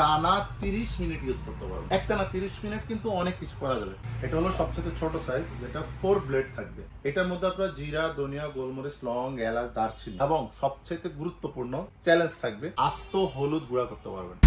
টানা তিরিশ minute use করতে পারবেন একটানা তিরিশ মিনিট কিন্তু অনেক কিছু করা যাবে। এটা হলো সবচেয়ে ছোট সাইজ যেটা ফোর ব্লেড থাকবে। এটার মধ্যে আপনার জিরা, ধনিয়া, গোলমরিচ, লং, এলাচ, দারচিনি এবং সবচেয়ে গুরুত্বপূর্ণ চ্যালেঞ্জ থাকবে, আস্ত হলুদ গুঁড়া করতে পারবেন।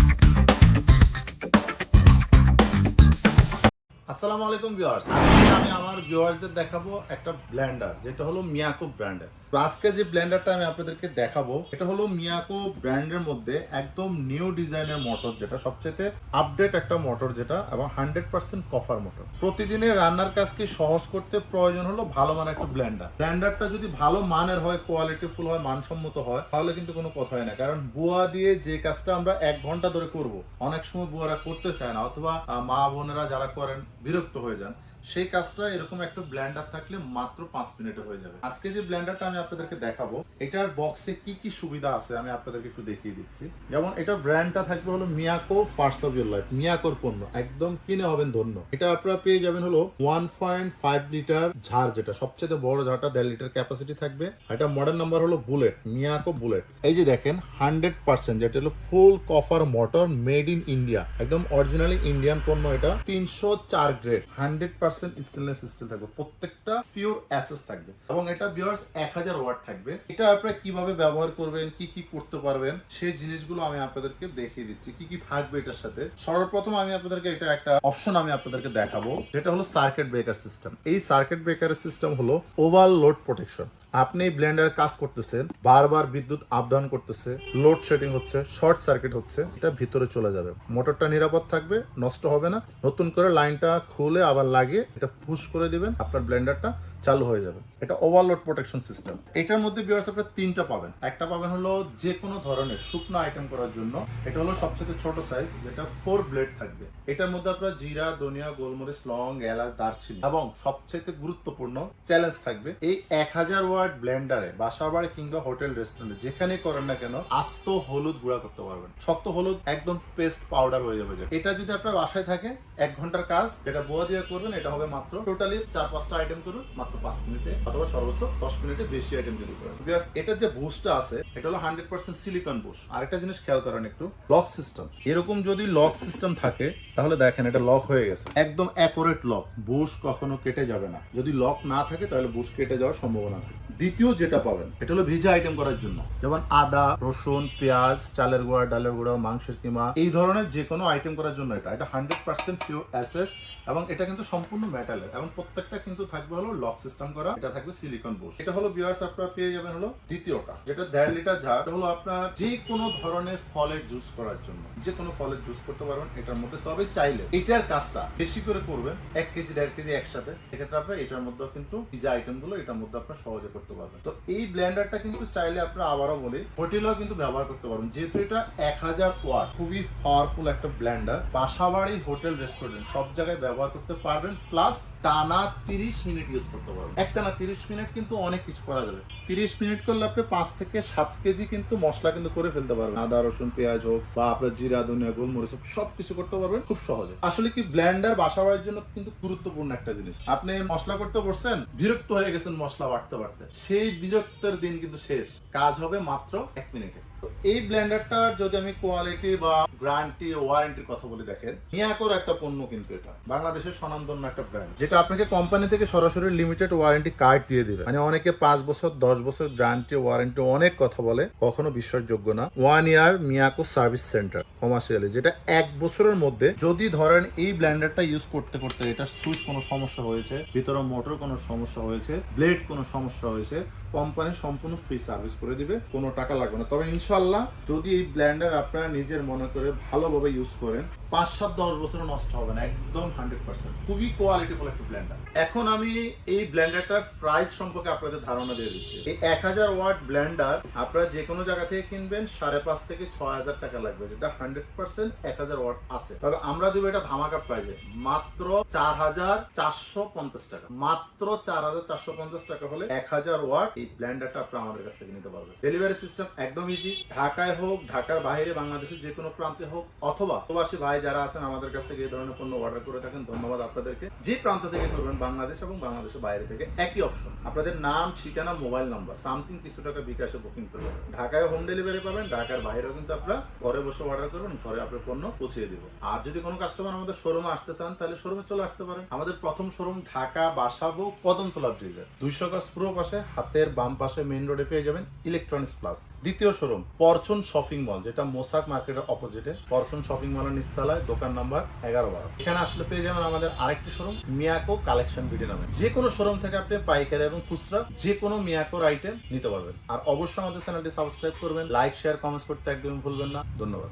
আসসালামু আলাইকুম ভিউয়ার্স। আজকে আমি আমার ভিউয়ার্সদের দেখাবো একটা ব্লেন্ডার, যেটা হলো মিয়াকো ব্র্যান্ডের। আজকে যে ব্লেন্ডারটা আমি আপনাদেরকে দেখাবো, এটা হলো মিয়াকো ব্র্যান্ডের মধ্যে একদম নিউ ডিজাইনের মোটর, যেটা সবচেয়ে আপডেট একটা মোটর যেটা, এবং হান্ড্রেড পার্সেন্ট কফার মোটর। প্রতিদিনের রান্নার কাজকে সহজ করতে প্রয়োজন হলো ভালো মানের একটা ব্লেন্ডার। ব্লেন্ডারটা যদি ভালো মানের হয় কোয়ালিটি ফুল হয়, মানসম্মত হয়, তাহলে কিন্তু কোনো কথাই না, কারণ বুয়া দিয়ে যে কাজটা আমরা এক ঘণ্টা ধরে করব, অনেক সময় বুয়ারা করতে চায় না, অথবা মা বোনেরা যারা করেন বিরক্ত হয়ে যান। সেই কাজটা এরকম একটা ব্ল্যান্ডার থাকলে মাত্র পাঁচ মিনিটে হয়ে যাবে। আজকে যে ব্লেন্ডারটা আমি আপনাদেরকে দেখাবো, এটার বক্সে কি কি সুবিধা আছে আমি আপনাদেরকে একটু দেখিয়ে দিচ্ছি। যেমন এটা ব্র্যান্ডটা থাকবে হলো Miyako first of your life মিয়াকোর পণ্য। একদম কিনে হবেন ধন্য। এটা আপনারা পেয়ে যাবেন হলো ওয়ান পয়েন্ট ফাইভ লিটার ঝাড় যেটা, সবচেয়ে বড় ঝাড়টা দেড় লিটার ক্যাপাসিটি থাকবে। এটা মডেল নাম্বার হলো বুলেট মিয়াকো বুলেট এই যে দেখেন হান্ড্রেড পার্সেন্ট যেটা হলো full copper motor made in India একদম অরিজিনালি ইন্ডিয়ান পণ্য এটা, তিনশো চার grade hundred percent stainless steel থাকবে। প্রত্যেকটা পিওর অ্যাসেস থাকবে। এবং এটা বিয়ার্স এক হাজার ওয়াট থাকবে। এটা আপনারা কীভাবে ব্যবহার করবেন, কি কি করতে পারবেন, সেই জিনিসগুলো আমি আপনাদেরকে দেখিয়ে দিচ্ছি। কি কি থাকবে এটার সাথে? সর্বপ্রথম আমি আপনাদেরকে এটা একটা অপশন আমি আপনাদেরকে দেখাবো। যেটা হলো সার্কিট ব্রেকার সিস্টেম এই সার্কিট ব্রেকারের সিস্টেম হলো ওভার লোড প্রোটেকশন আপনি ব্লেন্ডার কাজ করতেছেন, বারবার বিদ্যুৎ আপ ডাউন করতেছে লোড শেডিং হচ্ছে শর্ট সার্কিট হচ্ছে, এটা ভিতরে চলে যাবে। মোটরটা নিরাপদ থাকবে, নষ্ট হবে না। নতুন করে লাইনটা খুলে আবার লাগিয়ে এটা পুশ করে দিবেন আপনার ব্লেন্ডারটা চালু হয়ে যাবে। এটা ওভারলোড প্রোটেকশন সিস্টেম এটার মধ্যে বিয়ার্স তিনটা পাবেন। একটা পাবেন হলো যে কোনো ধরনের শুকনো আইটেম করার জন্য। এটা হলো সবচেয়ে ছোট সাইজ যেটা ফোর ব্লেড থাকবে। এটার মধ্যে আপনার জিরা, ধনিয়া, গোলমরিচ, লং, এলাচ, দারচিনি এবং সবচেয়ে গুরুত্বপূর্ণ চ্যালেঞ্জ থাকবে এই এক হাজার ওয়াট ব্লেন্ডারে বাসা বাড়ি কিংবা হোটেল রেস্টুরেন্টে যেখানে করেন না কেন, আস্ত হলুদ গুঁড়া করতে পারবেন। শক্ত হলুদ, একদম পেস্ট পাউডার হয়ে যাবে এটা যদি আপনার বাসায় থাকে, এক ঘণ্টার কাজ এটা বোয়া দিয়ে করবেন, এটা হবে মাত্র টোটালি চার পাঁচটা আইটেম করুন, মাত্র পাঁচ মিনিটে অথবা সর্বোচ্চ দশ মিনিটে বেশি আইটেম যদি করেন। Because এটার যে বুস্টটা আছে, এটা হলো হান্ড্রেড পার্সেন্ট সিলিকন বুশ আরেকটা জিনিস খেয়াল করেন একটু লক সিস্টেম এরকম যদি লক সিস্টেম থাকে, তাহলে দেখেন এটা লক হয়ে গেছে। একদম অ্যাকোরেট লক বুশ কখনো কেটে যাবে না। যদি লক না থাকে, তাহলে বুশ কেটে যাওয়ার সম্ভাবনা থাকে। দ্বিতীয় যেটা পাবেন, এটা হলো ভিজা আইটেম করার জন্য। যেমন আদা, রসুন, পেঁয়াজ, চালের গুঁড়া, ডালের গুঁড়া, মাংসের কিমা, এই ধরনের যে কোনো আইটেম করার জন্য এটা। এটা হান্ড্রেড পার্সেন্ট পিওর অ্যাসেস এবং এটা কিন্তু সম্পূর্ণ মেটালের এবং প্রত্যেকটা কিন্তু থাকবে হলো লক সিস্টেম করা, এটা থাকবে সিলিকন বোস এটা হলো বিয়ার্স আপনারা পেয়ে যাবেন হলো দ্বিতীয়টা, যেটা দেড় লিটার এটা হলো আপনার যে কোনো ধরনের ফলের জুস করার জন্য। যে কোনো ফলের জুস করতে পারবেন এটার মধ্যে, তবে চাইলে এটার কাজটা বেশি করে করবেন, এক কেজি, দেড় কেজি একসাথে। সেক্ষেত্রে আপনার এটার মধ্যে কিন্তু যে আইটেমগুলো, এটার মধ্যে আপনার সহজে করতে পারবেন। তো এই ব্লেন্ডারটা কিন্তু চাইলে আপনারা আবারও বলি, হোটেলেও কিন্তু ব্যবহার করতে পারবেন। যেহেতু এটা এক হাজার ওয়াট, খুবই পাওয়ারফুল একটা ব্লেন্ডার। বাসাবাড়ি, হোটেল রেস্টুরেন্ট সব জায়গায় ব্যবহার করতে পারবেন। প্লাস টানা তিরিশ মিনিট ইউজ করতে পারবেন। এক টানা তিরিশ মিনিট কিন্তু অনেক কিছু করা যাবে। তিরিশ মিনিট করলে আপনি পাঁচ থেকে সাত কেজি কিন্তু মশলা কিন্তু করে ফেলতে পারবেন। আদা, রসুন, পেঁয়াজ হোক বা আপনার জিরা, ধনিয়া, গোলমরিচ হোক সব কিছু করতে পারবেন খুব সহজে। আসলে কি ব্লেন্ডার বাসা বাড়ির জন্য কিন্তু গুরুত্বপূর্ণ একটা জিনিস। আপনি মশলা করতে বসছেন, বিরক্ত হয়ে গেছেন মশলা বাড়তে বাটতে সেই বিরক্তের দিন কিন্তু শেষ। কাজ হবে মাত্র এক মিনিটে। তো এই ব্লেন্ডারটার যদি আমি কোয়ালিটি বা গ্যারান্টি ওয়ারেন্টির কথা বলে দেখেন। মিয়াকোর একটা পণ্য কিন্তু এটা। বাংলাদেশের স্বনামধন্য একটা ব্র্যান্ড যেটা আপনাকে কোম্পানি থেকে সরাসরি লিমিটেড ওয়ারেন্টি কার্ড দিয়ে দেবে। মানে অনেকে পাঁচ বছর, দশ বছর গ্যারান্টি ওয়ারেন্টি অনেক কথা বলে, কখনো বিশ্বাসযোগ্য না। One year Miyako service centre commercially যেটা এক বছরের মধ্যে যদি ধরেন এই ব্লেন্ডারটা ইউজ করতে করতে এটা সুইচ কোনো সমস্যা হয়েছে, ভিতরে মোটর কোনো সমস্যা হয়েছে ব্লেড কোনো সমস্যা হয়েছে কোম্পানি সম্পূর্ণ ফ্রি সার্ভিস করে দিবে, কোনো টাকা লাগবে না। তবে ইনশাল্লাহ যদি এই ব্লেন্ডার আপনারা নিজের মনে করে ভালোভাবে ইউজ করেন পাঁচ সাত দশ বছর নষ্ট হবে না, একদম হান্ড্রেড পার্সেন্ট খুবই কোয়ালিটিফুল একটা ব্লেন্ডার এখন আমি এই ব্ল্যান্ডারটার প্রাইস সম্পর্কে আপনাদের ধারণা দিয়ে দিচ্ছি। এই এক হাজার ওয়াট ব্ল্যান্ডার আপনারা যে কোনো জায়গা থেকে কিনবেন, সাড়ে পাঁচ থেকে ছয় হাজার টাকা লাগবে, যেটা হান্ড্রেড পার্সেন্ট এক হাজার ওয়াট আছে। তবে আমরা দেবো এটা ধামাকা প্রাইজে মাত্র চার হাজার চারশো পঞ্চাশ টাকা। মাত্র চার হাজার চারশো পঞ্চাশ টাকা হলে এক হাজার ওয়াট এই ব্লেন্ডারটা আপনারা আমাদের কাছ থেকে নিতে পারবেন। ডেলিভারি সিস্টেম একদম ইজি ঢাকায় হোক, ঢাকার বাইরে, বাংলাদেশের যে কোনো প্রান্তে হোক, অথবা প্রবাসী ভাই যারা আছেন আমাদের কাছ থেকে এই ধরনের পণ্য অর্ডার করে থাকেন, ধন্যবাদ আপনাদেরকে। যে প্রান্ত থেকে করবেন, বাংলাদেশ এবং বাংলাদেশের বাইরে থেকে একই অপশন আপনাদের নাম, ঠিকানা মোবাইল নাম্বার সামথিং কিছু টাকা বিকাশে বুকিং করবেন। ঢাকায় হোম ডেলিভারি পাবেন, ঢাকার বাইরেও কিন্তু আপনারা ঘরে বসে অর্ডার করবেন, ঘরে আপনার পণ্য পৌঁছে দিব। আর যদি কোনো কাস্টমার আমাদের শোরুমে আসতে চান, তাহলে শোরুমে চলে আসতে পারেন। আমাদের প্রথম শোরুম ঢাকা বাসাবো কদমতলা ব্রিজে দুইশো গজ পুরো পাশে, হাতের বাম পাশে মেইন রোডে পেয়ে যাবেন ইলেকট্রনিক্স প্লাস দ্বিতীয় শোরুম পরচুন শপিং মল যেটা মোসাক মার্কেটের অপোজিটে পরচুন শপিং মলের নিস্তালায় দোকান নাম্বার এগারো বারো। এখানে আসলে পেয়ে যাবেন আমাদের আরেকটি শোরুম মিয়াকো কালেকশন বিডি নামে। যে কোনো শোরুম থেকে আপনি পাইকারি এবং খুচরা যে কোনো মিয়াকোর আইটেম নিতে পারবেন। আর অবশ্যই আমাদের চ্যানেলটি সাবস্ক্রাইব করবেন লাইক শেয়ার কমেন্টস করতে একদমই ভুলবেন না। ধন্যবাদ।